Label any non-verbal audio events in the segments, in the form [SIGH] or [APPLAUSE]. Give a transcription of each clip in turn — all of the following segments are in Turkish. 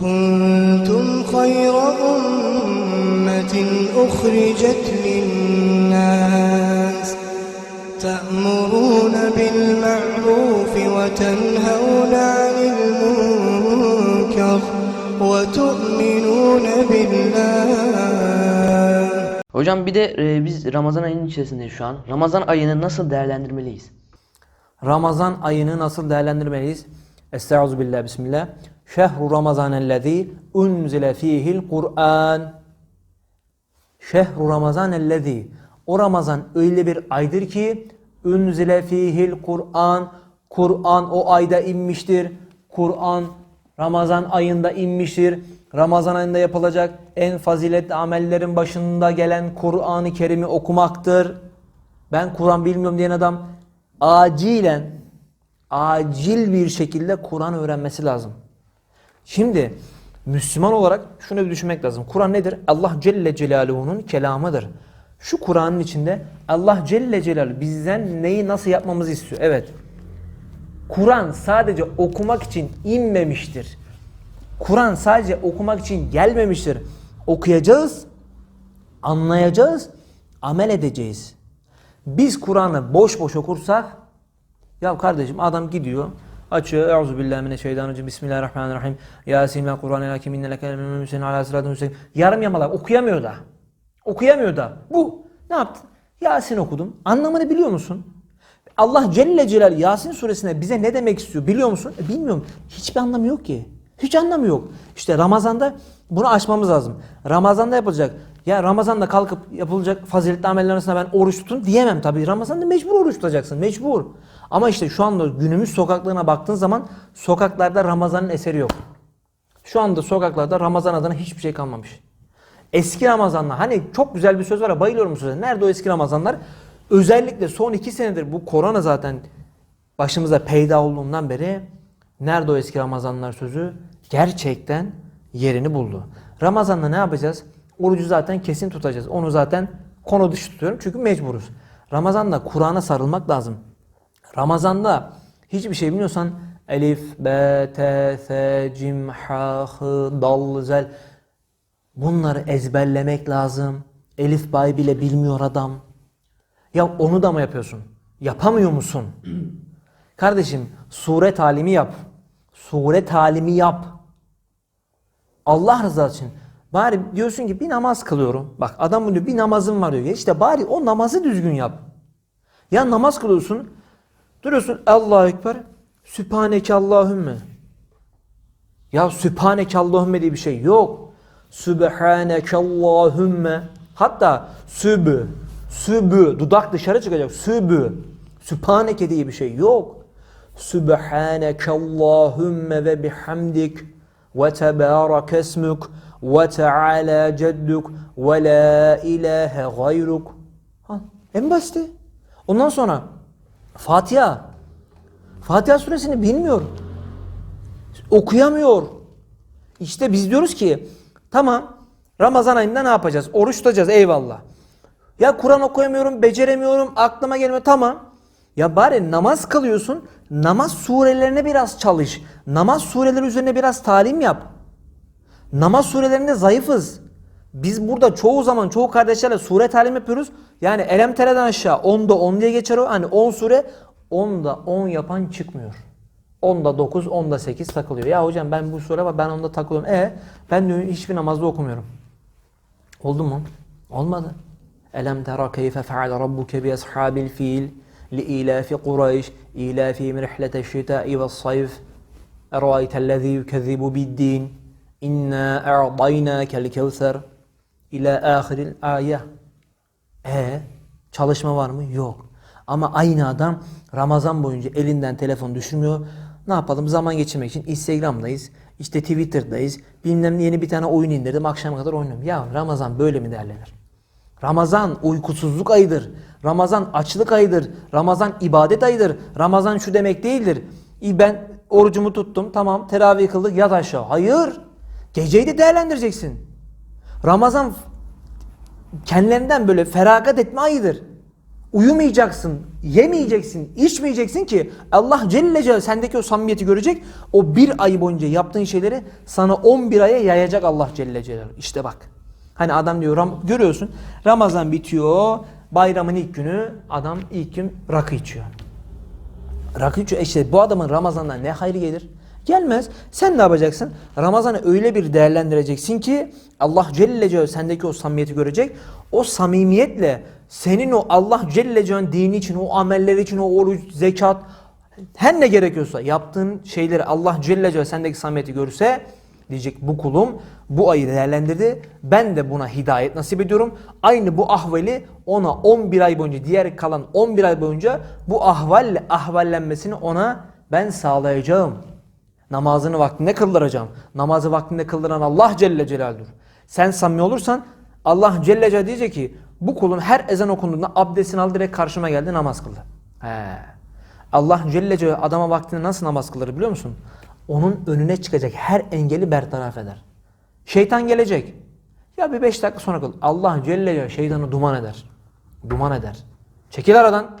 كنتم خير أمة أخرجت للناس تأمرون بالمعروف وتنهون عن المنكر وتؤمنون بالله Hocam bir de e, biz Ramazan ayının içerisindeyiz şu an. Ramazan ayını nasıl değerlendirmeliyiz? Ramazan ayını nasıl değerlendirmeliyiz? Estaizu billah bismillah. Şehru Ramazanellezî unzile fîhil Kur'an. Şehru Ramazanellezî. O Ramazan öyle bir aydır ki unzile fîhil Kur'an. Kur'an o ayda inmiştir. Kur'an Ramazan ayında inmiştir. Ramazan ayında yapılacak en faziletli amellerin başında gelen Kur'an-ı Kerim'i okumaktır. Ben Kur'an bilmiyorum diyen adam acilen acil bir şekilde Kur'an öğrenmesi lazım. Şimdi Müslüman olarak şunu bir düşünmek lazım. Kur'an nedir? Allah Celle Celaluhu'nun kelamıdır. Şu Kur'an'ın içinde Allah Celle Celaluhu bizden neyi nasıl yapmamızı istiyor. Evet. Kur'an sadece okumak için inmemiştir. Kur'an sadece okumak için gelmemiştir. Okuyacağız, anlayacağız, amel edeceğiz. Biz Kur'an'ı boş boş okursak ya kardeşim adam gidiyor açıyor Euzu billahi mineşşeytanirracim Bismillahirrahmanirrahim Yasin ve Kur'an-ı Hakim inne leke leminel müslümin ala sıratın müstakim Yarım yamalak okuyamıyor da. Okuyamıyor da. Bu. Ne yaptın? Yasin okudum. Anlamını biliyor musun? Allah Celle Celal Yasin suresine bize ne demek istiyor biliyor musun? E, bilmiyorum. Hiçbir anlamı yok ki. Hiç anlamı yok. İşte Ramazan'da bunu aşmamız lazım. Ramazan'da yapılacak. Ya Ramazan'da kalkıp yapılacak faziletli ameller arasında ben oruç tutun diyemem tabii. Ramazan'da mecbur oruç tutacaksın. Mecbur. Ama işte şu anda günümüz sokaklarına baktığın zaman sokaklarda Ramazan'ın eseri yok. Şu anda sokaklarda Ramazan adına hiçbir şey kalmamış. Eski Ramazanlar hani çok güzel bir söz var ya bayılıyorum söze. Nerede o eski Ramazanlar? Özellikle son iki senedir bu korona zaten başımıza peyda olduğundan beri nerede o eski Ramazanlar sözü gerçekten yerini buldu. Ramazan'da ne yapacağız? Orucu zaten kesin tutacağız. Onu zaten konu dışı tutuyorum çünkü mecburuz. Ramazan'da Kur'an'a sarılmak lazım. Ramazan'da hiçbir şey bilmiyorsan Elif, B, T, S, Cim, H, H, Dal, Zel bunları ezberlemek lazım. Elif bay bile bilmiyor adam. Ya onu da mı yapıyorsun? Yapamıyor musun? [CLEARS THROAT] Kardeşim sure talimi yap. Sure talimi yap. Allah rızası için. Bari diyorsun ki bir namaz kılıyorum. Bak adam diyor bir namazım var diyor. Ya İşte bari o namazı düzgün yap. Ya namaz kılıyorsun. Duruyorsun Allahu Ekber. Sübhaneke Allahümme. Ya Sübhaneke Allahümme diye bir şey yok. Sübhaneke Allahümme. Hatta sübü, sübü, dudak dışarı çıkacak. Sübü, Sübhaneke diye bir şey yok. Sübhaneke Allahümme ve bihamdik ve tebarek esmuk cedduk ve la ilahe gayruk. Ha, en basiti. Ondan sonra Fatiha. Fatiha suresini bilmiyor. Okuyamıyor. İşte biz diyoruz ki tamam Ramazan ayında ne yapacağız? Oruç tutacağız eyvallah. Ya Kur'an okuyamıyorum, beceremiyorum, aklıma gelmiyor tamam. Ya bari namaz kılıyorsun, namaz surelerine biraz çalış. Namaz sureleri üzerine biraz talim yap. Namaz surelerinde zayıfız. Biz burada çoğu zaman çoğu kardeşlerle sure talim yapıyoruz. Yani Elem Tere'den aşağı 10'da 10 diye geçer o. Hani 10 sure 10'da 10 yapan çıkmıyor. 10'da 9, 10'da 8 takılıyor. Ya hocam ben bu sure var ben onda takılıyorum. E ben diyor hiçbir namazda okumuyorum. Oldu mu? Olmadı. Elem tera keyfe fe'ale rabbuke bi ashabil fil li ilafi Kureyş ilafihim rihlete şita'i ve sayf eraaytellezî yükezzibu biddin inna a'daynâkel kevser ila ahiril ayet. E çalışma var mı? Yok. Ama aynı adam Ramazan boyunca elinden telefon düşürmüyor. Ne yapalım? Zaman geçirmek için Instagram'dayız. işte Twitter'dayız. Bilmem yeni bir tane oyun indirdim. Akşama kadar oynuyorum. Ya Ramazan böyle mi değerlenir? Ramazan uykusuzluk ayıdır. Ramazan açlık ayıdır. Ramazan ibadet ayıdır. Ramazan şu demek değildir. İyi ben orucumu tuttum. Tamam teravih kıldık yat aşağı. Hayır. Geceyi de değerlendireceksin. Ramazan kendilerinden böyle feragat etme ayıdır. uyumayacaksın, yemeyeceksin, içmeyeceksin ki Allah Celle Celaluhu sendeki o samimiyeti görecek. O bir ay boyunca yaptığın şeyleri sana 11 aya yayacak Allah Celle Celaluhu. İşte bak. Hani adam diyor Ram- görüyorsun Ramazan bitiyor. Bayramın ilk günü adam ilk gün rakı içiyor. Rakı içiyor. E işte bu adamın Ramazan'dan ne hayrı gelir? Gelmez. Sen ne yapacaksın? Ramazan'ı öyle bir değerlendireceksin ki Allah Celle Celaluhu sendeki o samimiyeti görecek. O samimiyetle senin o Allah Celle Celaluhu'nun dini için, o ameller için, o oruç, zekat, her ne gerekiyorsa yaptığın şeyleri Allah Celle Celaluhu sendeki samimiyeti görürse diyecek bu kulum bu ayı değerlendirdi. Ben de buna hidayet nasip ediyorum. Aynı bu ahvali ona 11 ay boyunca diğer kalan 11 ay boyunca bu ahvalle ahvallenmesini ona ben sağlayacağım. Namazını vaktinde kıldıracağım. Namazı vaktinde kıldıran Allah Celle Celaluhu'dur. Sen samimi olursan Allah Celle Celaluhu diyecek ki bu kulum her ezan okunduğunda abdestini aldı direkt karşıma geldi namaz kıldı. He. Allah Celle Celaluhu adama vaktinde nasıl namaz kılır biliyor musun? Onun önüne çıkacak her engeli bertaraf eder. Şeytan gelecek. Ya bir beş dakika sonra kıl. Allah Celle Celaluhu şeytanı duman eder. Duman eder. Çekil aradan.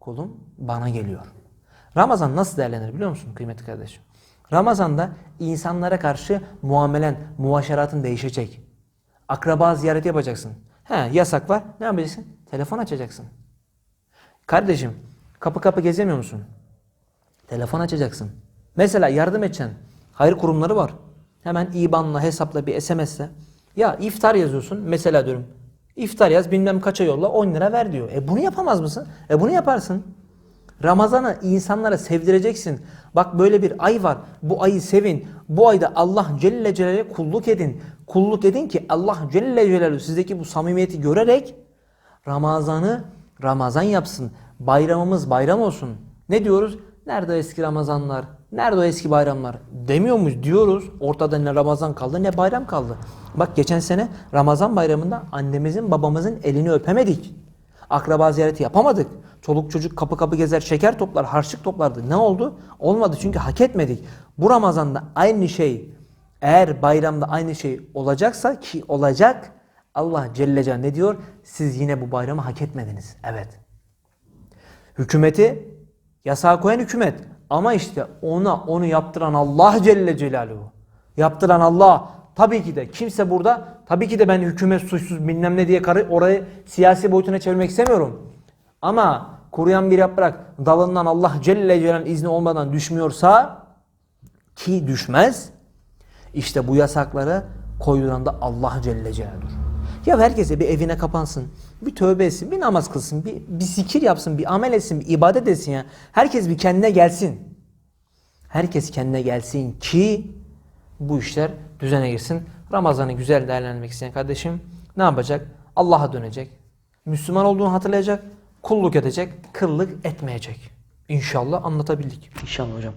Kulum bana geliyor. Ramazan nasıl değerlenir biliyor musun kıymetli kardeşim? Ramazan'da insanlara karşı muamelen, muvaşeratın değişecek. Akraba ziyareti yapacaksın. He yasak var. Ne yapacaksın? Telefon açacaksın. Kardeşim kapı kapı gezemiyor musun? Telefon açacaksın. Mesela yardım edeceksin. Hayır kurumları var. Hemen IBAN'la hesapla bir SMS'le. Ya iftar yazıyorsun. Mesela diyorum. İftar yaz bilmem kaça yolla 10 lira ver diyor. E bunu yapamaz mısın? E bunu yaparsın. Ramazan'ı insanlara sevdireceksin. Bak böyle bir ay var. Bu ayı sevin. Bu ayda Allah Celle Celaluhu'ya kulluk edin. Kulluk edin ki Allah Celle Celaluhu sizdeki bu samimiyeti görerek Ramazan'ı Ramazan yapsın. Bayramımız bayram olsun. Ne diyoruz? Nerede eski Ramazanlar? Nerede o eski bayramlar? Demiyor muyuz? Diyoruz. Ortada ne Ramazan kaldı ne bayram kaldı. Bak geçen sene Ramazan bayramında annemizin babamızın elini öpemedik. Akraba ziyareti yapamadık. Çoluk çocuk kapı kapı gezer şeker toplar, harçlık toplardı. Ne oldu? Olmadı çünkü hak etmedik. Bu Ramazan'da aynı şey eğer bayramda aynı şey olacaksa ki olacak Allah Celle Celaluhu ne diyor? Siz yine bu bayramı hak etmediniz. Evet. Hükümeti yasağa koyan hükümet. Ama işte ona onu yaptıran Allah Celle Celaluhu. Yaptıran Allah. Tabii ki de kimse burada tabii ki de ben hükümet suçsuz bilmem ne diye orayı siyasi boyutuna çevirmek istemiyorum. Ama kuruyan bir yaprak dalından Allah Celle Celaluhu'nun izni olmadan düşmüyorsa ki düşmez. İşte bu yasakları koyduran da Allah Celle Celaluhu'dur. Ya herkese bir evine kapansın, bir tövbe etsin, bir namaz kılsın, bir, bir zikir yapsın, bir amel etsin, bir ibadet etsin ya. Herkes bir kendine gelsin. Herkes kendine gelsin ki bu işler düzene girsin. Ramazan'ı güzel değerlendirmek isteyen kardeşim ne yapacak? Allah'a dönecek. Müslüman olduğunu hatırlayacak. Kulluk edecek. Kıllık etmeyecek. İnşallah anlatabildik. İnşallah hocam.